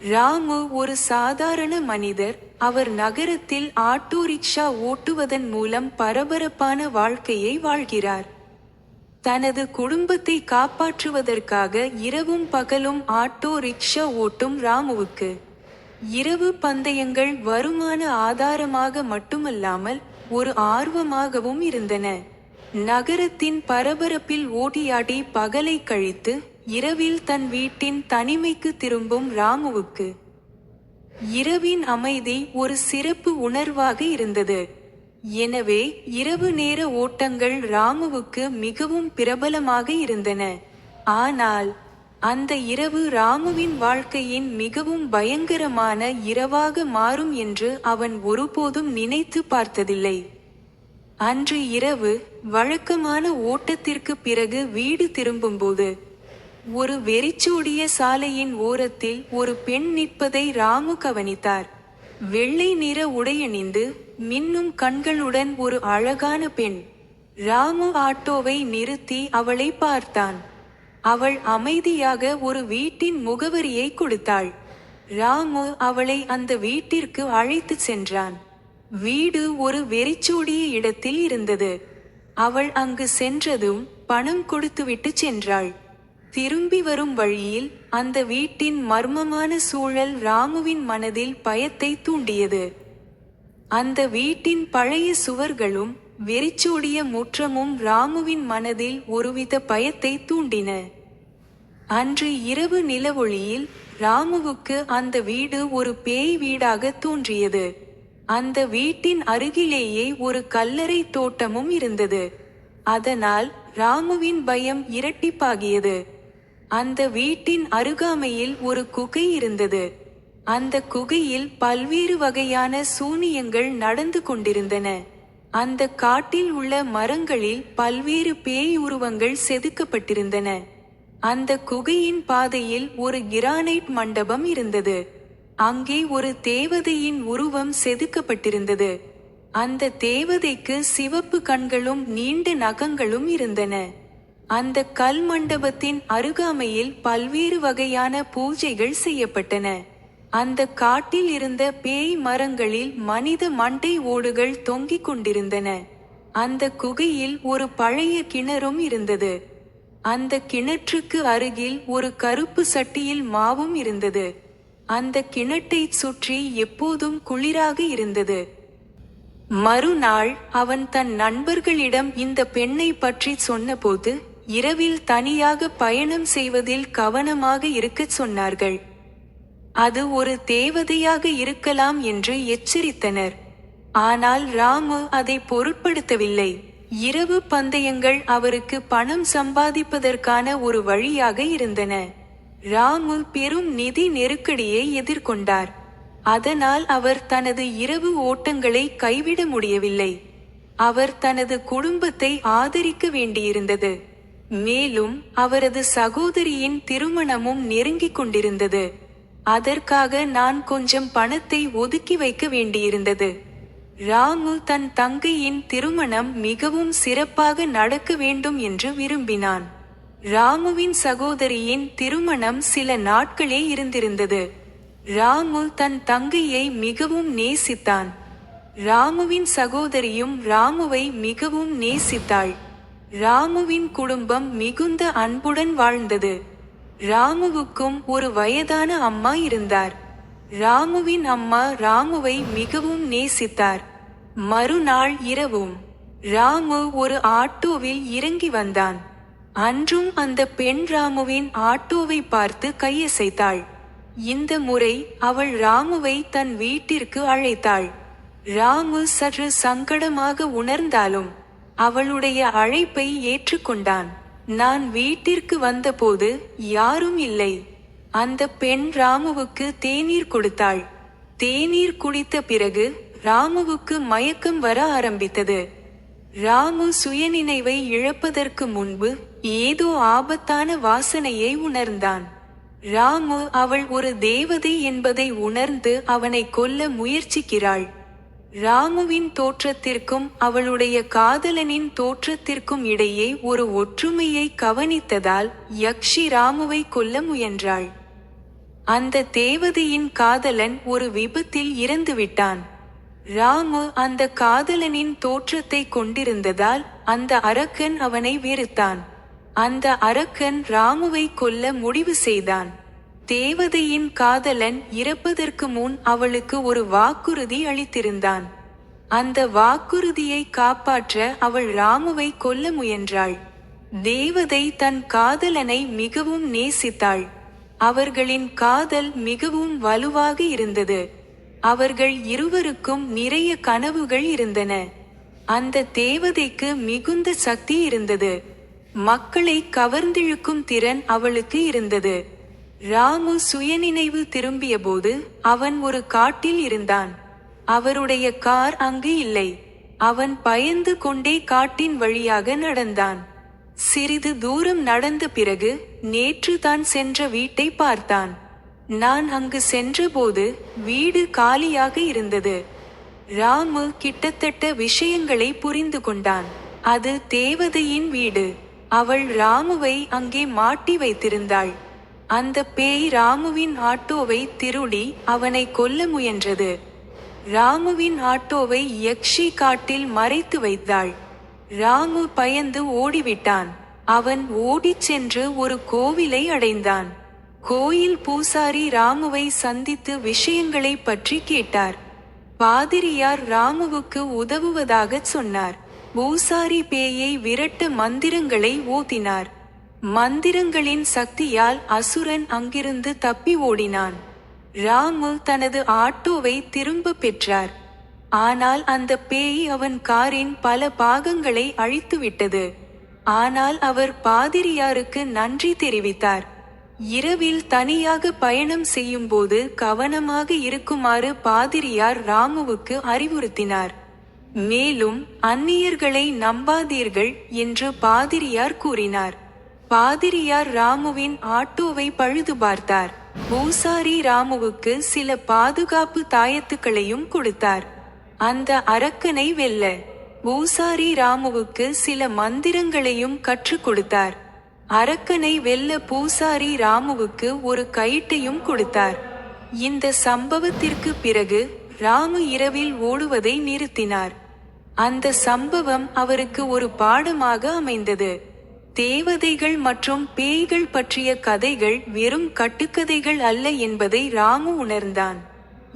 ராமு ஒரு சாதாரண மனிதர். அவர் நகரத்தில் ஆட்டோ ரிக்ஷா ஓட்டுவதன் மூலம் பரபரப்பான வாழ்க்கையை வாழ்கிறார். தனது குடும்பத்தை காப்பாற்றுவதற்காக இரவும் பகலும் ஆட்டோ ரிக்ஷா ஓட்டும் ராமுவுக்கு. இரவு பந்தயங்கள் வருமான ஆதாரமாக மட்டுமல்லாமல் ஒரு ஆர்வமாகவும் இருந்தன. நகரத்தின் பரபரப்பில் ஓடியாடி பகலை கழித்து இரவில் தன் வீட்டின் தனிமைக்கு திரும்பும் ராமுவுக்கு. இரவின் அமைதி ஒரு சிறப்பு உணர்வாக இருந்தது. எனவே இரவு நேர ஓட்டங்கள் ராமுவுக்கு மிகவும் பிரபலமாக இருந்தன. ஆனால் அந்த இரவு ராமுவின் வாழ்க்கையின் மிகவும் பயங்கரமான இரவாக மாறும் என்று அவன் ஒருபோதும் நினைத்து பார்த்ததில்லை. அன்று இரவு வழக்கமான ஓட்டத்திற்கு பிறகு வீடு திரும்பும்போது ஒரு வெறிச்சூடிய சாலையின் ஓரத்தில் ஒரு பெண் நிற்பதை ராமு கவனித்தார். வெள்ளை நிற உடையணிந்து மின்னும் கண்களுடன் ஒரு அழகான பெண் ராமு ஆட்டோவை நிறுத்தி அவளை பார்த்தான். அவள் அமைதியாக ஒரு வீட்டின் முகவரியை கொடுத்தாள். ராமு அவளை அந்த வீட்டிற்கு அழைத்துச் சென்றான். வீடு ஒரு வெறிச்சூடிய இடத்தில் இருந்தது. அவள் அங்கு சென்றதும் பணம் கொடுத்துவிட்டு சென்றாள். திரும்பி வரும் வழியில் அந்த வீட்டின் மர்மமான சூழல் ராமுவின் மனதில் பயத்தை தூண்டியது. அந்த வீட்டின் பழைய சுவர்களும் வெறிச்சோடிய முற்றமும் ராமுவின் மனதில் ஒருவித பயத்தை தூண்டின. அன்று இரவு நிலவொளியில் ராமுவுக்கு அந்த வீடு ஒரு பேய் வீடாக தோன்றியது. அந்த வீட்டின் அருகிலேயே ஒரு கல்லறை தோட்டமும் இருந்தது. அதனால் ராமுவின் பயம் இரட்டிப்பாகியது. அந்த வீட்டின் அருகாமையில் ஒரு குகை இருந்தது. அந்த குகையில் பல்வேறு வகையான சூனியங்கள் நடந்து கொண்டிருந்தன. அந்த காட்டில் உள்ள மரங்களில் பல்வேறு பேய் உருவங்கள் செதுக்கப்பட்டிருந்தன. அந்த குகையின் பாதையில் ஒரு கிரானைட் மண்டபம் இருந்தது. அங்கே ஒரு தேவதையின் உருவம் செதுக்கப்பட்டிருந்தது. அந்த தேவதைக்கு சிவப்பு கண்களும் நீண்ட நகங்களும் இருந்தன. அந்த கல் மண்டபத்தின் அருகாமையில் பல்வேறு வகையான பூஜைகள் செய்யப்பட்டன. அந்த காட்டில் இருந்த பேய் மரங்களில் மனித மண்டை ஓடுகள் தொங்கிக் கொண்டிருந்தன. அந்த குகையில் ஒரு பழைய கிணறும் இருந்தது. அந்த கிணற்றுக்கு அருகில் ஒரு கருப்பு சட்டியில் மாவும் இருந்தது. அந்த கிணற்றைச் சுற்றி எப்போதும் குளிராக இருந்தது. மறுநாள் அவன் தன் நண்பர்களிடம் இந்த பெண்ணை பற்றி சொன்னபோது இரவில் தனியாக பயணம் செய்வதில் கவனமாக இருக்கச் சொன்னார்கள். அது ஒரு தேவதையாக இருக்கலாம் என்று எச்சரித்தனர். ஆனால் ராமு அதை பொருட்படுத்தவில்லை. இரவு பந்தயங்கள் அவருக்கு பணம் சம்பாதிப்பதற்கான ஒரு வழியாக இருந்தன. ராமு பெரும் நிதி நெருக்கடியை எதிர்கொண்டார். அதனால் அவர் தனது இரவு ஓட்டங்களை கைவிட முடியவில்லை. அவர் தனது குடும்பத்தை ஆதரிக்க வேண்டியிருந்தது. மேலும் அவரது சகோதரியின் திருமணமும் நெருங்கிக் கொண்டிருந்தது. அதற்காக நான் கொஞ்சம் பணத்தை ஒதுக்கி வைக்க வேண்டியிருந்தது. ராமு தன் தங்கையின் திருமணம் மிகவும் சிறப்பாக நடக்க வேண்டும் என்று விரும்பினான். ராமுவின் சகோதரியின் திருமணம் சில நாட்களே இருந்திருந்தது. ராமு தன் தங்கையை மிகவும் நேசித்தான். ராமுவின் சகோதரியும் ராமுவை மிகவும் நேசித்தாள். ராமுவின் குடும்பம் மிகுந்த அன்புடன் வாழ்ந்தது. ராமுவுக்கும் ஒரு வயதான அம்மா இருந்தார். ராமுவின் அம்மா ராமுவை மிகவும் நேசித்தார். மறுநாள் இரவும் ராமு ஒரு ஆட்டோவில் இறங்கி வந்தான். அன்றும் அந்த பெண் ராமுவின் ஆட்டோவை பார்த்து கையசைத்தாள். இந்த முறை அவள் ராமுவை தன் வீட்டிற்கு அழைத்தாள். ராமு சற்று சங்கடமாக உணர்ந்தாலும் அவளுடைய அழைப்பை ஏற்றுக்கொண்டான். நான் வீட்டிற்கு வந்தபோது யாரும் இல்லை. அந்த பெண் ராமுவுக்கு தேநீர் கொடுத்தாள். தேநீர் குடித்த பிறகு ராமுவுக்கு மயக்கம் வர ஆரம்பித்தது. ராமு சுயநினைவை இழப்பதற்கு முன்பு ஏதோ ஆபத்தான வாசனையை உணர்ந்தான். ராமு அவள் ஒரு தேவதை என்பதை உணர்ந்து அவனை கொல்ல முயற்சிக்கிறாள். ராமுவின் தோற்றத்திற்கும் அவளுடைய காதலனின் தோற்றத்திற்கும் இடையே ஒரு ஒற்றுமையை கவனித்ததால் யக்ஷி ராமுவை கொல்ல முயன்றாள். அந்த தேவதையின் காதலன் ஒரு விபத்தில் இறந்துவிட்டான். ராமு அந்த காதலனின் தோற்றத்தை கொண்டிருந்ததால் அந்த அரக்கன் அவனை வெறுத்தான். அந்த அரக்கன் ராமுவை கொல்ல முடிவு செய்தான். தேவதையின் காதலன் இறப்பதற்கு முன் அவளுக்கு ஒரு வாக்குறுதி அளித்திருந்தான். அந்த வாக்குறுதியை காப்பாற்ற அவள் ராமுவை கொல்ல முயன்றாள். தேவதை தன் காதலனை மிகவும் நேசித்தாள். அவர்களின் காதல் மிகவும் வலுவாக இருந்தது. அவர்கள் இருவருக்கும் நிறைய கனவுகள் இருந்தன. அந்த தேவதைக்கு மிகுந்த சக்தி இருந்தது. மக்களை கவர்ந்திழுக்கும் திறன் அவளுக்கு இருந்தது. ராமு சுயநினைவு திரும்பியபோது அவன் ஒரு காட்டில் இருந்தான். அவருடைய கார் அங்கு இல்லை. அவன் பயந்து கொண்டே காட்டின் வழியாக நடந்தான். சிறிது தூரம் நடந்த பிறகு நேற்று தான் சென்ற வீட்டை பார்த்தான். நான் அங்கு சென்றபோது வீடு காலியாக இருந்தது. ராமு கிட்டத்தட்ட விஷயங்களை புரிந்து கொண்டான். அது தேவதையின் வீடு. அவள் ராமுவை அங்கே மாட்டி வைத்திருந்தாள். அந்த பேய் ராமுவின் ஆட்டோவை திருடி அவனை கொல்ல முயன்றது. ராமுவின் ஆட்டோவை யக்ஷி காட்டில் மறைத்து வைத்தாள். ராமு பயந்து ஓடிவிட்டான். அவன் ஓடிச் சென்று ஒரு கோவிலை அடைந்தான். கோயில் பூசாரி ராமுவை சந்தித்து விஷயங்களை பற்றி கேட்டார். பாதிரியார் ராமுவுக்கு உதவுவதாகச் சொன்னார். பூசாரி பேயை விரட்ட மந்திரங்களை ஓதினார். மந்திரங்களின் சக்தியால் அசுரன் அங்கிருந்து தப்பி ஓடினான். ராமு தனது ஆட்டோவை திரும்ப பெற்றார். ஆனால் அந்த பேய் அவன் காரின் பல பாகங்களை அழித்துவிட்டது ஆனால் அவர் பாதிரியாருக்கு நன்றி தெரிவித்தார். இரவில் தனியாக பயணம் செய்யும்போது கவனமாக இருக்குமாறு பாதிரியார் ராமுவுக்கு அறிவுறுத்தினார். மேலும் அந்நியர்களை நம்பாதீர்கள் என்று பாதிரியார் கூறினார். பாதிரியார் ராமுவின் ஆட்டோவை பழுது பார்த்தார். பூசாரி ராமுவுக்கு சில பாதுகாப்பு தாயத்துக்களையும் கொடுத்தார். அந்த அரக்கனை வெல்ல பூசாரி ராமுவுக்கு சில மந்திரங்களையும் கற்றுக் கொடுத்தார். அரக்கனை வெல்ல பூசாரி ராமுவுக்கு ஒரு கயிட்டையும் கொடுத்தார். இந்த சம்பவத்திற்கு பிறகு ராமு இரவில் ஓடுவதை நிறுத்தினார். அந்த சம்பவம் அவருக்கு ஒரு பாடமாக அமைந்தது. தேவதைகள் மற்றும் பேய்கள் பற்றிய கதைகள் வெறும் கட்டுக்கதைகள் அல்ல என்பதை ராமு உணர்ந்தான்.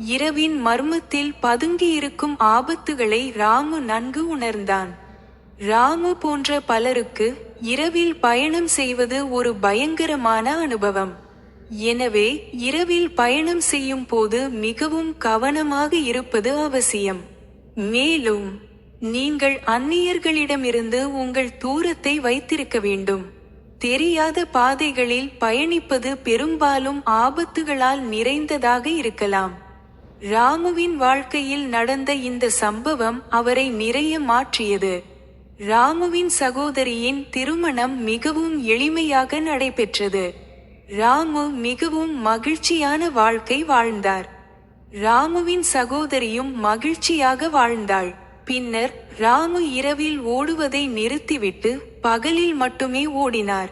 இரவின் மர்மத்தில் பதுங்கியிருக்கும் ஆபத்துகளை ராமு நன்கு உணர்ந்தான். ராமு போன்ற பலருக்கு இரவில் பயணம் செய்வது ஒரு பயங்கரமான அனுபவம். எனவே இரவில் பயணம் செய்யும் போது மிகவும் கவனமாக இருப்பது அவசியம். மேலும் நீங்கள் அந்நியர்களிடமிருந்து உங்கள் தூரத்தை வைத்திருக்க வேண்டும். தெரியாத பாதைகளில் பயணிப்பது பெரும்பாலும் ஆபத்துகளால் நிறைந்ததாக இருக்கலாம். ராமுவின் வாழ்க்கையில் நடந்த இந்த சம்பவம் அவரை நிறைய மாற்றியது. ராமுவின் சகோதரியின் திருமணம் மிகவும் எளிமையாக நடைபெற்றது. ராமு மிகவும் மகிழ்ச்சியான வாழ்க்கை வாழ்ந்தார். ராமுவின் சகோதரியும் மகிழ்ச்சியாக வாழ்ந்தாள். பின்னர் ராமு இரவில் ஓடுவதை நிறுத்திவிட்டு பகலில் மட்டுமே ஓடினார்.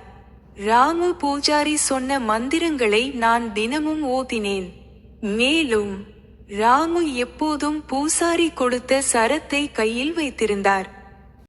ராமு பூஜாரி சொன்ன மந்திரங்களை நான் தினமும் ஓதினேன். மேலும் ராமு எப்போதும் பூசாரி கொடுத்த சரத்தை கையில் வைத்திருந்தார்.